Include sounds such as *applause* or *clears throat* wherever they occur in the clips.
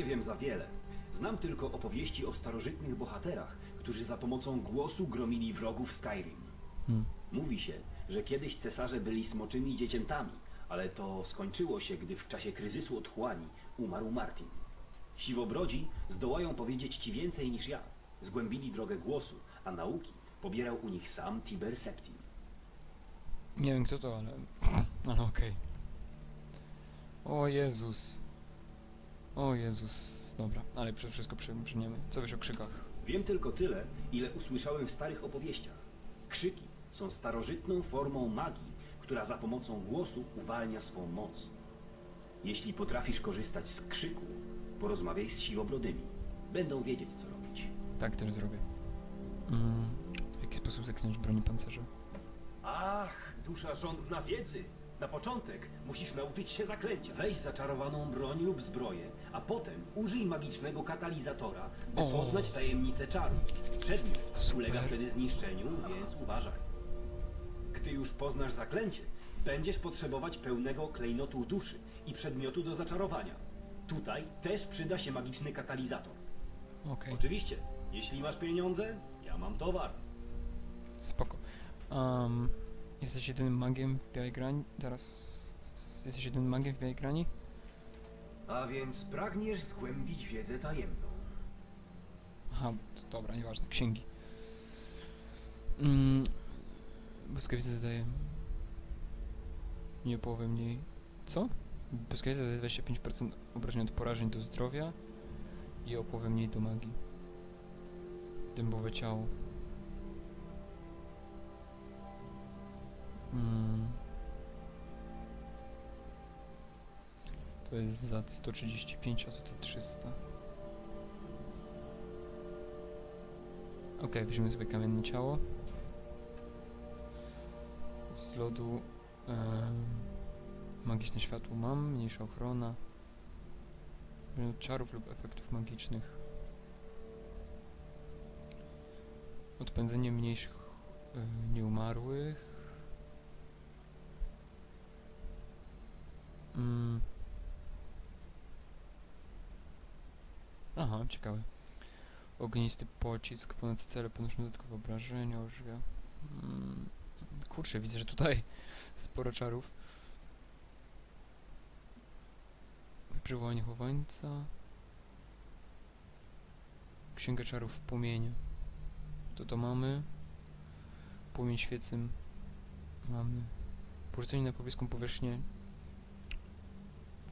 Nie wiem za wiele. Znam tylko opowieści o starożytnych bohaterach, którzy za pomocą głosu gromili wrogów Skyrim. Hmm. Mówi się, że kiedyś cesarze byli smoczymi dzieciętami, ale to skończyło się, gdy w czasie kryzysu otchłani umarł Martin. Siwobrodzi zdołają powiedzieć ci więcej niż ja. Zgłębili drogę głosu, a nauki pobierał u nich sam Tiber Septim. Nie wiem kto to, ale... *clears throat* Ale okej. O Jezus. O Jezus. Dobra, ale przez wszystko przemkniemy. Co wiesz o krzykach? Wiem tylko tyle, ile usłyszałem w starych opowieściach. Krzyki są starożytną formą magii, która za pomocą głosu uwalnia swą moc. Jeśli potrafisz korzystać z krzyku, porozmawiaj z siwobrodymi. Będą wiedzieć, co robić. Tak też zrobię. Mm, w jaki sposób zaklinasz broni pancerza? Ach, dusza żądna wiedzy. Na początek musisz nauczyć się zaklęcia. Weź zaczarowaną broń lub zbroję, a potem użyj magicznego katalizatora, by O. poznać tajemnicę czaru. Przedmiot Super. ulega wtedy zniszczeniu, więc uważaj. Gdy już poznasz zaklęcie, będziesz potrzebować pełnego klejnotu duszy i przedmiotu do zaczarowania. Tutaj też przyda się magiczny katalizator. Okej, Oczywiście, jeśli masz pieniądze, ja mam towar. spoko. Um, jesteś jedynym magiem w białej grani? Zaraz... Jesteś jedynym magiem w białej grani? A więc pragniesz zgłębić wiedzę tajemną. Aha, to dobra, nieważne. Księgi. Mm, błyskawica zadaje... Nie połowę mniej... Co? Błyskawica zadaje 25% obrażeń od porażeń do zdrowia i o połowę mniej do magii. Dębowe ciało. Mm. To jest za 135, a to 300? Okej, weźmy sobie kamienne ciało. Z lodu magiczne światło mam, mniejsza ochrona. Czarów lub efektów magicznych. Odpędzenie mniejszych y, nieumarłych. Mm. Aha, ciekawe. Ognisty pocisk, ponad cele podnoszą dodatkowe obrażenia, ożywia. Mm. Kurczę, widzę, że tutaj *laughs* sporo czarów. Przywołanie chowańca. Księga czarów płomienia. To to mamy. Płomień świecym. Mamy. Porzucenie na pobliską powierzchnię.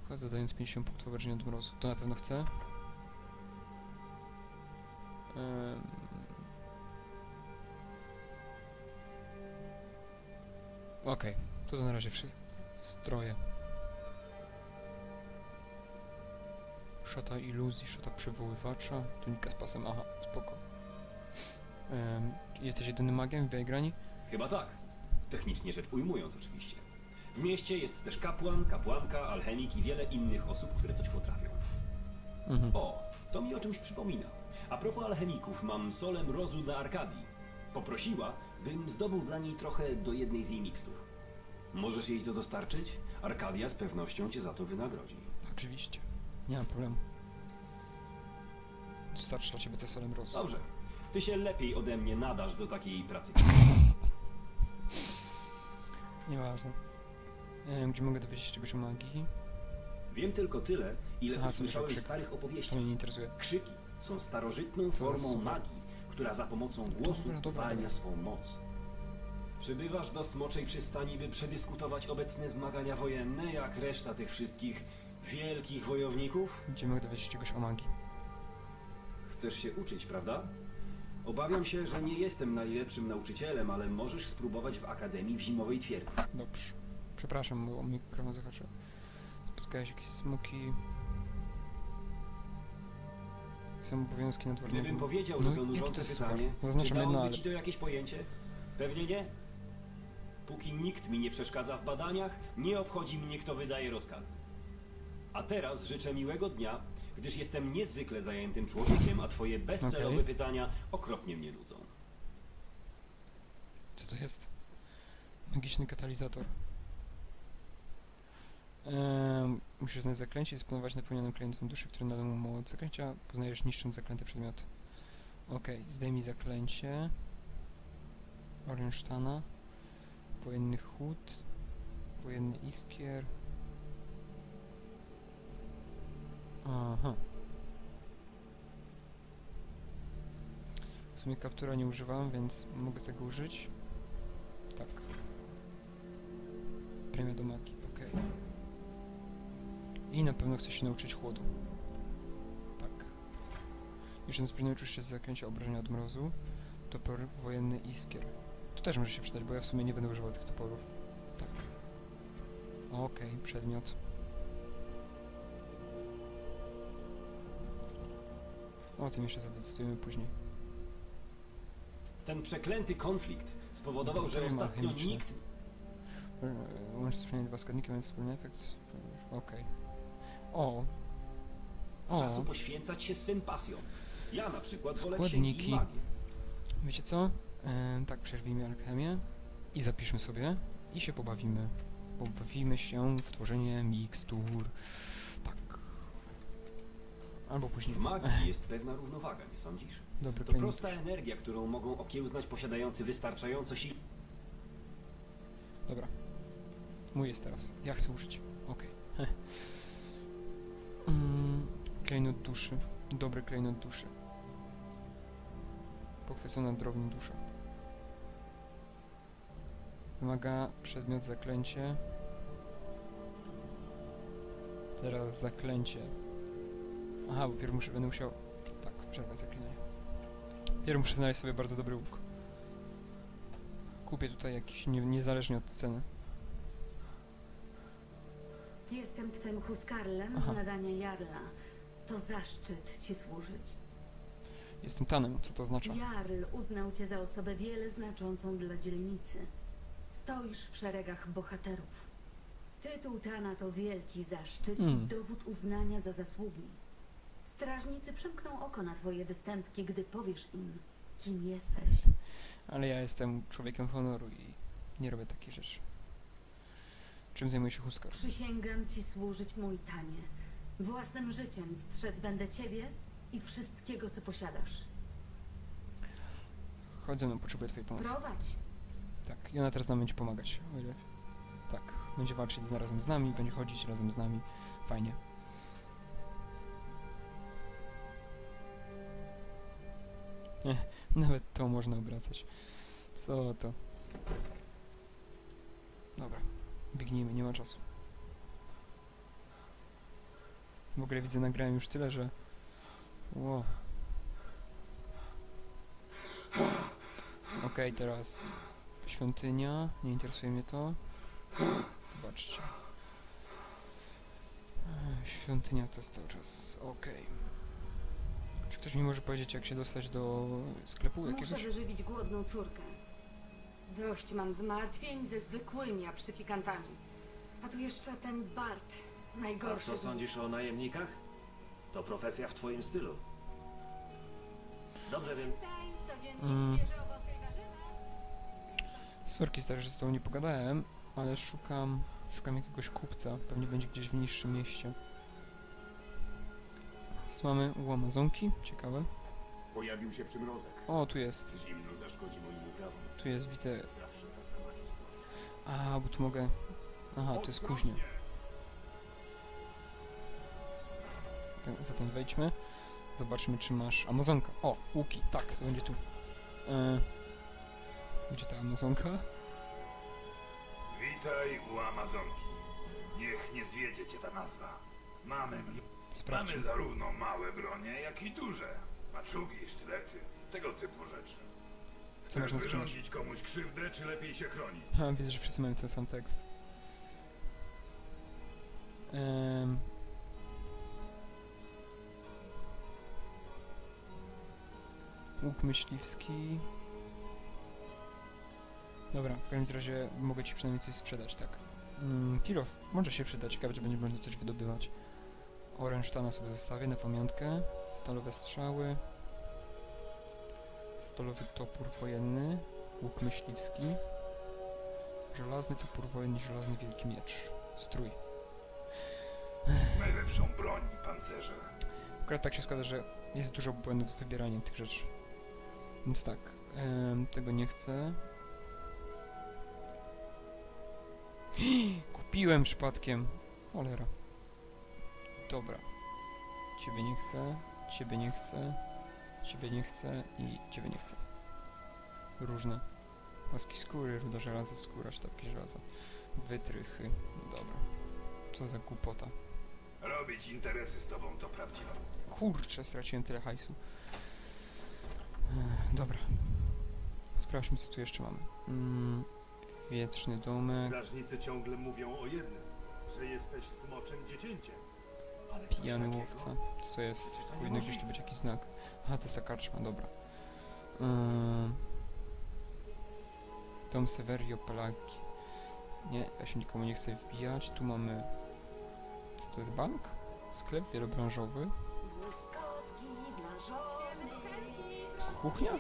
Chyba zadając 50 punktów obrażenia od mrozu. To na pewno chcę. Em, Okej, to to na razie wszystko. Stroje. Szata iluzji, szata przywoływacza, tunika z pasem, aha, spoko. Em, jesteś jedynym magiem w białej grani? Chyba tak. Technicznie rzecz ujmując, oczywiście. W mieście jest też kapłan, kapłanka, alchemik i wiele innych osób, które coś potrafią. Mhm. O, to mi o czymś przypomina. A propos alchemików, mam solę mrozu dla Arkadii. Poprosiła, bym zdobył dla niej trochę do jednej z jej mikstur. Możesz jej to dostarczyć? Arkadia z pewnością cię za to wynagrodzi. Oczywiście. Nie mam problemu. Dostarczy dla ciebie te solem roz. Dobrze. Ty się lepiej ode mnie nadasz do takiej pracy. Nieważne. Wiem, gdzie mogę dowiedzieć się czegoś o magii. Wiem tylko tyle, ile Aha, usłyszałem w starych To opowieściach. mnie nie interesuje. Krzyki są starożytną To formą magii, która za pomocą głosu Dobra, dobra, uwalnia dobra. swą moc. Przybywasz do Smoczej Przystani, by przedyskutować obecne zmagania wojenne, jak reszta tych wszystkich wielkich wojowników? Gdzie mogę dowiedzieć się czegoś o magii? Chcesz się uczyć, prawda? Obawiam się, że nie jestem najlepszym nauczycielem, ale możesz spróbować w Akademii w Zimowej Twierdzy. Dobrze. Przepraszam, bo o mikrofon zahaczył. Spotkałeś jakieś smoki... Są obowiązki nadwornego... Gdybym powiedział, No że i to nużące pytanie, czy dałoby ale... ci to jakieś pojęcie? Pewnie nie. Póki nikt mi nie przeszkadza w badaniach, nie obchodzi mnie, kto wydaje rozkazy. A teraz życzę miłego dnia, gdyż jestem niezwykle zajętym człowiekiem, a twoje bezcelowe Okej. pytania okropnie mnie nudzą. Co to jest? Magiczny katalizator. Musisz znać zaklęcie i spanować napełnionym klejnotem duszy, który nada mu moc zaklęcia. Poznajesz niszcząc zaklęte przedmioty. Okej, zdejmij zaklęcie. Oręsztana. Wojenny chód. Wojenny iskier. Aha. W sumie kaptura nie używam, więc mogę tego użyć. Tak. Premia do magii. I na pewno chcę się nauczyć chłodu. Tak. Jeszcze zbrojny uczysz się z zaklęcia obrażenia od mrozu. Topor wojenny iskier. To też może się przydać, bo ja w sumie nie będę używał tych toporów. Tak. Okej, przedmiot. O tym jeszcze zadecydujemy później. Ten przeklęty konflikt spowodował, że Laboratorium ostatnio nikt E, wspólnie dwa składniki, mając wspólny efekt. Okej. O! O! czasu poświęcać się swym pasjom. Ja na przykład wolę Składniki. Wiecie co? E, tak, przerwijmy alchemię i zapiszmy sobie i się pobawimy. Pobawimy się w tworzenie mikstur. Tak. Albo później. W magii jest pewna równowaga, nie sądzisz? Dobry To prosta energia, którą mogą okiełznać posiadający wystarczająco sił. Dobra. Mój jest teraz. Ja chcę użyć. Okej. Heh. *laughs* Klejnot duszy. Dobry klejnot duszy. Pochwycona drobna dusza. Wymaga przedmiot zaklęcie. Teraz zaklęcie. Aha, bo pierw muszę, będę musiał... Tak, przerwać zaklinanie. Pierw muszę znaleźć sobie bardzo dobry łuk. Kupię tutaj jakiś, nie, niezależnie od ceny. Jestem twym huskarlem Aha. z nadania Jarla. To zaszczyt ci służyć. Jestem Tanem, co to oznacza? Jarl uznał cię za osobę wiele znaczącą dla dzielnicy. Stoisz w szeregach bohaterów. Tytuł Tana to wielki zaszczyt Mm. i dowód uznania za zasługi. Strażnicy przymkną oko na twoje występki, gdy powiesz im, kim jesteś. Ale ja jestem człowiekiem honoru i nie robię takich rzeczy. Czym zajmuje się Huskar? Przysięgam ci służyć mój Tanie. Własnym życiem strzec będę ciebie i wszystkiego, co posiadasz. Chodź ze mną, potrzebuję twojej pomocy. Prowadź. Tak, i ona teraz nam będzie pomagać. Tak, będzie walczyć z, razem z nami, będzie chodzić razem z nami. Fajnie. Nie, *laughs* nawet to można obracać. Co to? Dobra, biegnijmy, nie ma czasu. W ogóle widzę, nagrałem już tyle, że... Ło. Okej, teraz świątynia, nie interesuje mnie to. Zobaczcie. Świątynia to jest cały czas okej. Czy ktoś mi może powiedzieć, jak się dostać do sklepu Muszę jakiegoś? wyżywić głodną córkę. Dość mam zmartwień ze zwykłymi apsztyfikantami. A tu jeszcze ten Bart. A co sądzisz o najemnikach? To profesja w twoim stylu. Dobrze więc. Codziennie Mm. świeże owoce i warzywa. Sorki stary, że z tobą nie pogadałem, ale szukam, szukam jakiegoś kupca. Pewnie będzie gdzieś w niższym mieście. Co mamy u Amazonki? Ciekawe. Pojawił się przymrozek. O, tu jest. Zimno zaszkodzi moim uprawom. Tu jest, widzę. Zawsze ta sama historia. A, bo tu mogę... Aha, to jest kuźnia. Zatem- Zatem wejdźmy. Zobaczmy, czy masz Amazonka. O, łuki. Tak, to będzie tu. E, gdzie ta Amazonka? Witaj u Amazonki. Niech nie zwiedzie cię ta nazwa. Mamy. Sprawdźmy. Mamy zarówno małe bronie, jak i duże. Maczugi, sztylety, tego typu rzeczy. Co można sprzedać? wyrządzić komuś krzywdę, czy lepiej się chronić? A, widzę, że wszyscy mają ten sam tekst. Em. Łuk myśliwski. Dobra, w każdym razie mogę ci przynajmniej coś sprzedać, tak. Mm, kilof może się przydać, ciekawe, czy będzie można coś wydobywać. Orężtana sobie zostawię na pamiątkę. Stalowe strzały. Stalowy topór wojenny. Łuk myśliwski. Żelazny topór wojenny, żelazny wielki miecz. Strój. Najlepszą broń pancerze. Akurat tak się składa, że jest dużo błędów z wybieraniem tych rzeczy. Więc tak, em, tego nie chcę. *gasps* Kupiłem przypadkiem. Cholera. Dobra. Ciebie nie chcę, ciebie nie chcę, ciebie nie chcę i ciebie nie chcę. Różne. Paski skóry, ruda żelaza, skóra, sztabki żelaza. Wytrychy. Dobra. Co za głupota. Robić interesy z tobą to prawdziwa. Kurczę, straciłem tyle hajsu. Dobra. Sprawdźmy, co tu jeszcze mamy. Mm, wietrzny domek, Strażnicy ciągle mówią o jednym, że jesteś smoczym dziecięciem. Ale coś pijany takiego? łowca. Co to jest? Przecież to Powinno gdzieś tu być jakiś znak. Aha, to jest ta karczma, dobra. Ym, Dom Severio Palagi. Nie, ja się nikomu nie chcę wbijać. Tu mamy... Co to jest bank? Sklep wielobranżowy. Kuchnia?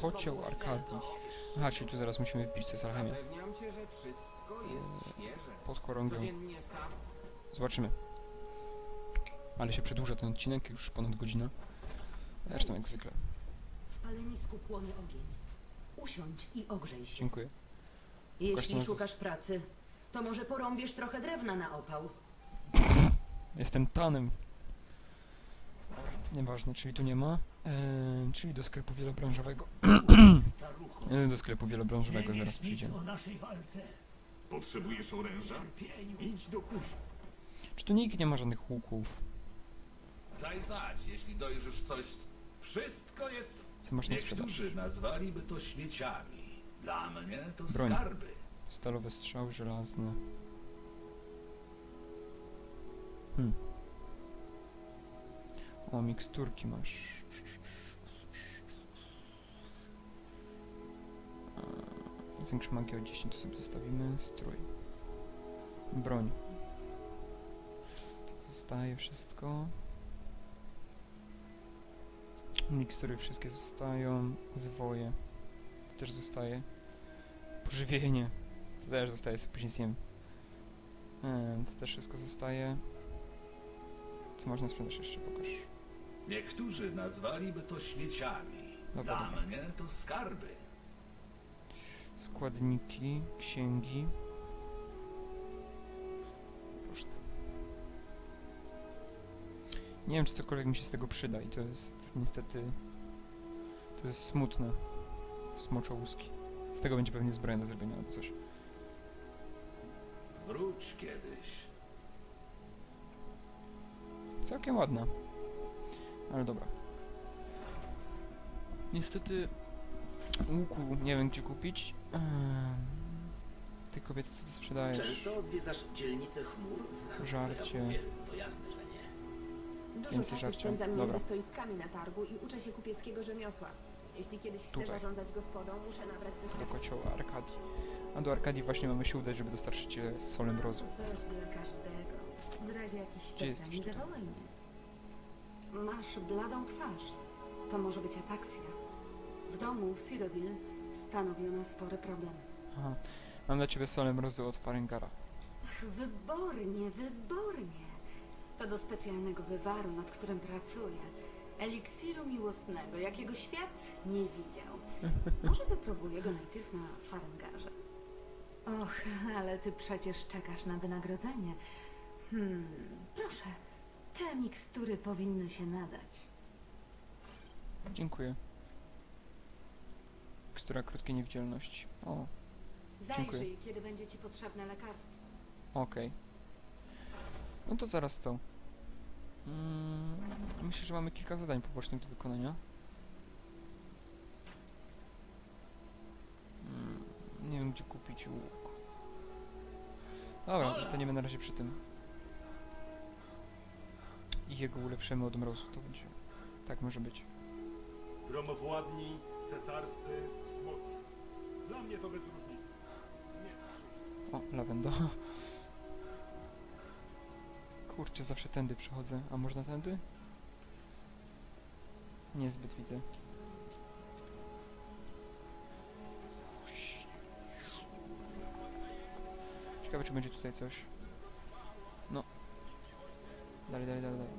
Kocioł. Arkadii. Aha, czyli tu zaraz musimy wbić, to jest alchemia. Świeże. Pod korągą. Zobaczymy. Ale się przedłuża ten odcinek, już ponad godzina. Zresztą jak zwykle. W palenisku płonie ogień. Usiądź i ogrzej się. Dziękuję. Jeśli szukasz pracy, to może porąbiesz trochę drewna na opał. Jestem tanem. Nieważne, czyli tu nie ma. Eee, czyli do sklepu wielobranżowego. Eee, *coughs* do sklepu wielobranżowego zaraz przyjdziemy. Potrzebujesz oręża? Idź do kuszy. Czy tu nikt nie ma żadnych łuków? Daj znać, jeśli dojrzysz coś. Wszystko jest. Co masz na sprzedaż? Niektórzy nazwaliby to śmieciami. Dla mnie to Broń. skarby. Stalowe strzały żelazne. Hmm. O, miksturki masz. Eee, Większa magia o 10 to sobie zostawimy. Strój. Broń. To zostaje wszystko. Mikstury wszystkie zostają. Zwoje. To też zostaje. Pożywienie. To też zostaje, sobie później zjem. Eee, to też wszystko zostaje. Co można sprzedać jeszcze? Pokaż. Niektórzy nazwaliby to śmieciami. Dobra, Dla dobra. mnie to skarby. Składniki, księgi. Różne. Nie wiem, czy cokolwiek mi się z tego przyda i to jest niestety... To jest smutne. Smoczołuski. Z tego będzie pewnie zbroja do zrobienia albo coś. Wróć kiedyś. Całkiem ładna. Ale dobra. Niestety łuku nie wiem gdzie kupić. Ehm, ty kobiety co ty sprzedajesz? Często odwiedzasz dzielnicę chmur? Co Żarcie. ja mówię, to jasne, że nie. Dużo Więcej czasu żarcia. spędzam Dobra. między stoiskami na targu i uczę się kupieckiego rzemiosła. Jeśli kiedyś chcę Tutaj. zarządzać gospodą, muszę nabrać Do doświadczenia. kocioła Arkadii. A do Arkadii właśnie mamy się udać, żeby dostarczyć z solem mrozu. Coś dla każdego. W razie jakichś Gdzie jesteś pytań tutaj? zawołaj mnie. Masz bladą twarz. To może być ataksja. W domu w Cyrodiil stanowi ona spory problem. Aha. Mam dla ciebie solę mrozu od Farengara. Ach, wybornie, wybornie. To do specjalnego wywaru, nad którym pracuję. Eliksiru miłosnego, jakiego świat nie widział. *laughs* Może wypróbuję go najpierw na Farengarze. Och, ale ty przecież czekasz na wynagrodzenie. Hmm, proszę. Te mikstury powinny się nadać. Dziękuję. Która krótkiej niewidzialności. O, Dziękuję. Zajrzyj, kiedy będzie ci potrzebne lekarstwo. okej. No to zaraz to. Mm, myślę, że mamy kilka zadań pobocznych do wykonania. Mm, nie wiem, gdzie kupić łuk. Dobra, zostaniemy na razie przy tym. I jego ulepszymy od mrozu, to będzie. Tak może być. Gromowładni, cesarscy, smoki. Dla mnie to bez różnicy. Nie, O, lawenda. Kurczę, zawsze tędy przechodzę. A można tędy? Niezbyt widzę. Ciekawe, czy będzie tutaj coś. Dalej, dalej, dalej, dalej.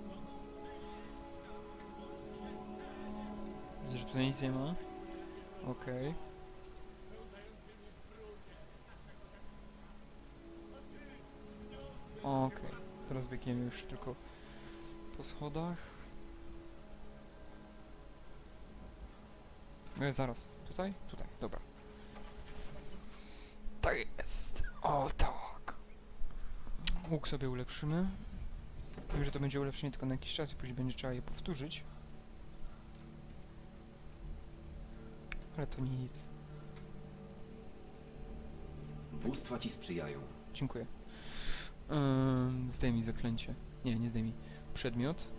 Widzę, że tutaj nic nie ma. Okej. Okej. Teraz biegniemy już tylko po schodach. E, zaraz. Tutaj? Tutaj. Dobra. Tak jest. O tak. Łuk sobie ulepszymy. Wiem, że to będzie ulepszenie tylko na jakiś czas i później będzie trzeba je powtórzyć. Ale to nic. Bóstwa ci sprzyjają. Dziękuję. Um, zdejmij zaklęcie. Nie, nie zdejmij. Przedmiot.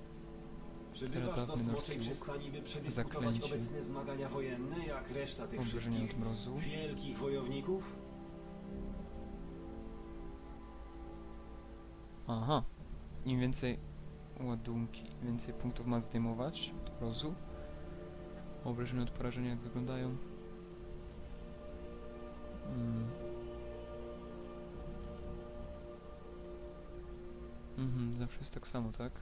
Przybywasz do Smoczej. Przystani, by przedyskutować Zaklęcie. obecne zmagania wojenne, jak reszta tych wszystkich mrozu. wielkich wojowników? Aha. Im więcej ładunki, im więcej punktów ma zdejmować od mrozu. Obrażenia od porażenia jak wyglądają. Mm. Mhm, zawsze jest tak samo, tak?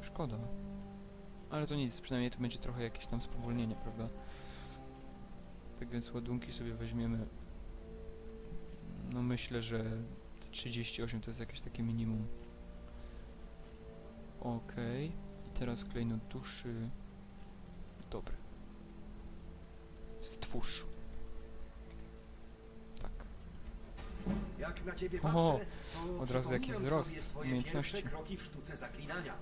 Szkoda. Ale to nic, przynajmniej to będzie trochę jakieś tam spowolnienie, prawda? Tak więc ładunki sobie weźmiemy. No myślę, że te 38 to jest jakieś takie minimum. Okej. I teraz klejnot duszy. Dobry. Stwórz. Tak. Jak na ciebie Oho, patrzę, to od razu jaki przypominam wzrost umiejętności. kroki w sztuce zaklinania.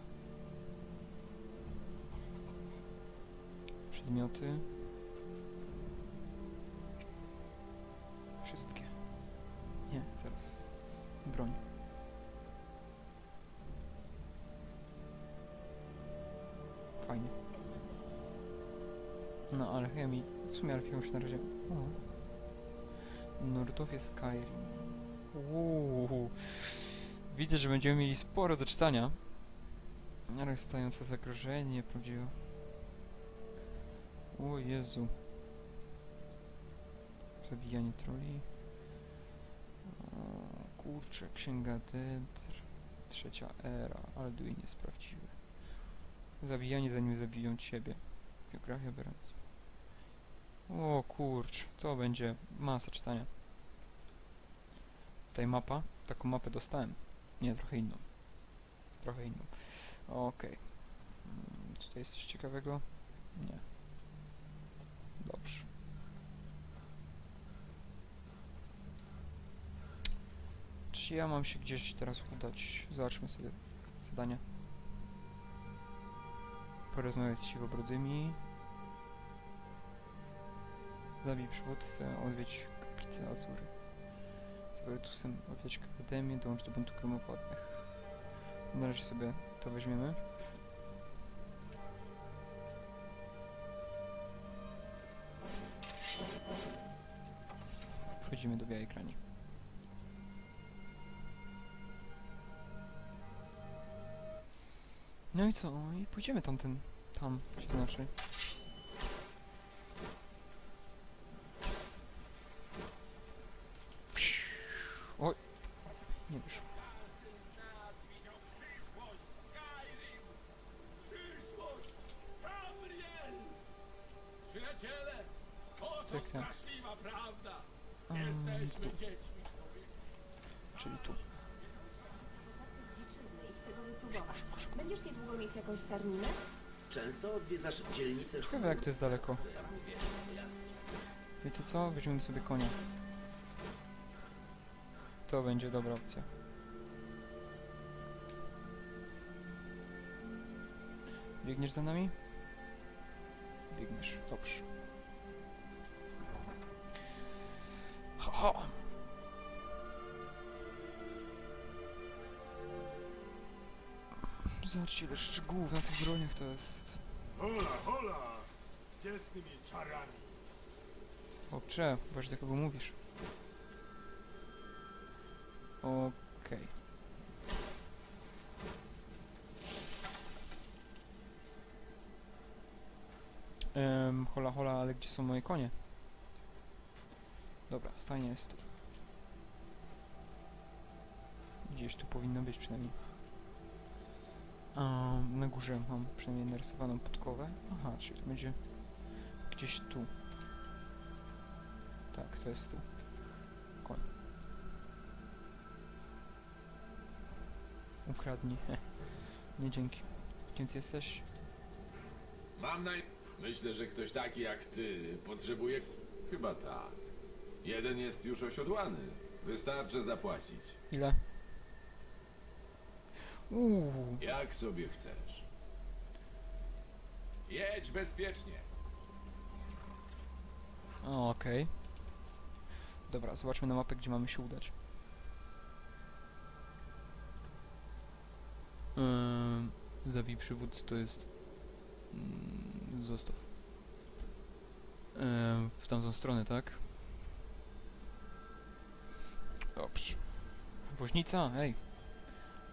Przedmioty. Broń. Fajnie. No, alchemii. W sumie alchemią się na razie... O. Nordowie Skyrim. Uuu. Widzę, że będziemy mieli sporo do czytania. Narastające zagrożenie, prawdziwe. O Jezu. Zabijanie troli. Kurczę, księga Dentr. Trzecia era. Alduin jest prawdziwy. Zabijanie zanim zabiją ciebie. Geografia Berenc. O kurcz, to będzie masa czytania. Tutaj mapa. Taką mapę dostałem. Nie, trochę inną. Trochę inną. Okej. Mm, Czy jest coś ciekawego? Nie. Dobrze. Czy ja mam się gdzieś teraz udać? Zobaczmy sobie zadania. Porozmawiać z siwobrodymi. Zabij przywódcę, odwiedź kaplicę Azury. Z Wertusem odwiedź akademię, dołącz do buntu gromowodnych. Na razie sobie to weźmiemy. Wchodzimy do białej grani. No i co? I pójdziemy tamten, tam się znaczy. Oj, nie wyszło. Przyjaciele, oto Cyknę. straszliwa prawda. Jesteśmy dziećmi czyli tu. Wypróbować. Będziesz niedługo mieć jakąś sarninę? Często odwiedzasz dzielnicę Ciekawe jak to jest daleko. Wiecie co? Weźmiemy sobie konia. To będzie dobra opcja. Biegniesz za nami? Biegniesz, dobrze. Zobaczcie ile szczegółów na tych broniach to jest. Hola, hola! Gdzie z tymi czarami? Dobrze, właśnie do kogo mówisz. Okej. Em, hola, hola, ale gdzie są moje konie? Dobra, stajnia jest tu. gdzieś tu powinno być przynajmniej. A, na górze mam przynajmniej narysowaną podkowę. Aha, czyli to będzie gdzieś tu. Tak, to jest tu. Koń. Ukradnij. *laughs* Nie dzięki. Kim ty jesteś? Mam naj... Myślę, że ktoś taki jak ty potrzebuje... Chyba tak. Jeden jest już osiodłany. Wystarczy zapłacić. Ile? Uuu, Jak sobie chcesz. Jedź bezpiecznie. o, okej. Dobra, zobaczmy na mapę, gdzie mamy się udać. Ym, zabij przywódcę to jest... Mm, zostaw. Ym, w tamtą stronę, tak? Dobrze. Woźnica, hej.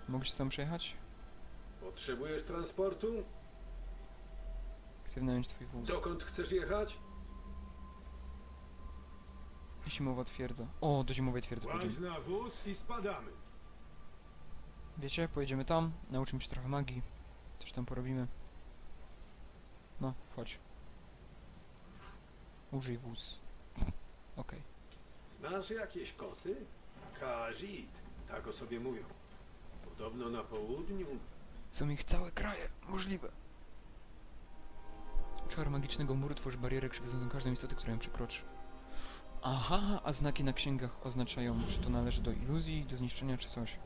Mogłeś tam przejechać? Potrzebujesz transportu? Chcę wynająć twój wóz. Dokąd chcesz jechać? Zimowa twierdza. O, do zimowej twierdzy Łaź pojedziemy. na wóz i spadamy. Wiecie, pojedziemy tam, nauczymy się trochę magii. Coś tam porobimy. No, chodź. Użyj wóz. Okej. Znasz jakieś koty? Kazit, tak o sobie mówią. Podobno na południu. Są ich całe kraje. Możliwe. Czar magicznego muru tworzy barierę krzywdzącą każdą istotę, która ją przekroczy. Aha, a znaki na księgach oznaczają, że to należy do iluzji, do zniszczenia czy coś.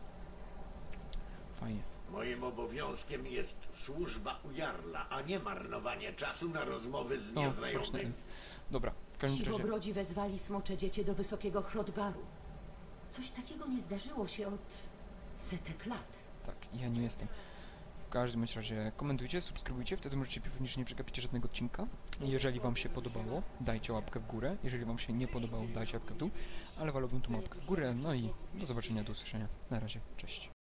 Fajnie. Moim obowiązkiem jest służba u Jarla, a nie marnowanie czasu na rozmowy z nieznajomymi. Dobra, w każdym razie. Siwobrodzi wezwali smocze dziecię do wysokiego Hrodgaru. Coś takiego nie zdarzyło się od setek lat. Tak, ja nie jestem. W każdym razie komentujcie, subskrybujcie, wtedy możecie pewnie, nie przegapicie żadnego odcinka. Jeżeli wam się podobało, dajcie łapkę w górę. Jeżeli wam się nie podobało, dajcie łapkę w dół. Ale wolałbym tu łapkę w górę. No i do zobaczenia, do usłyszenia. Na razie, cześć.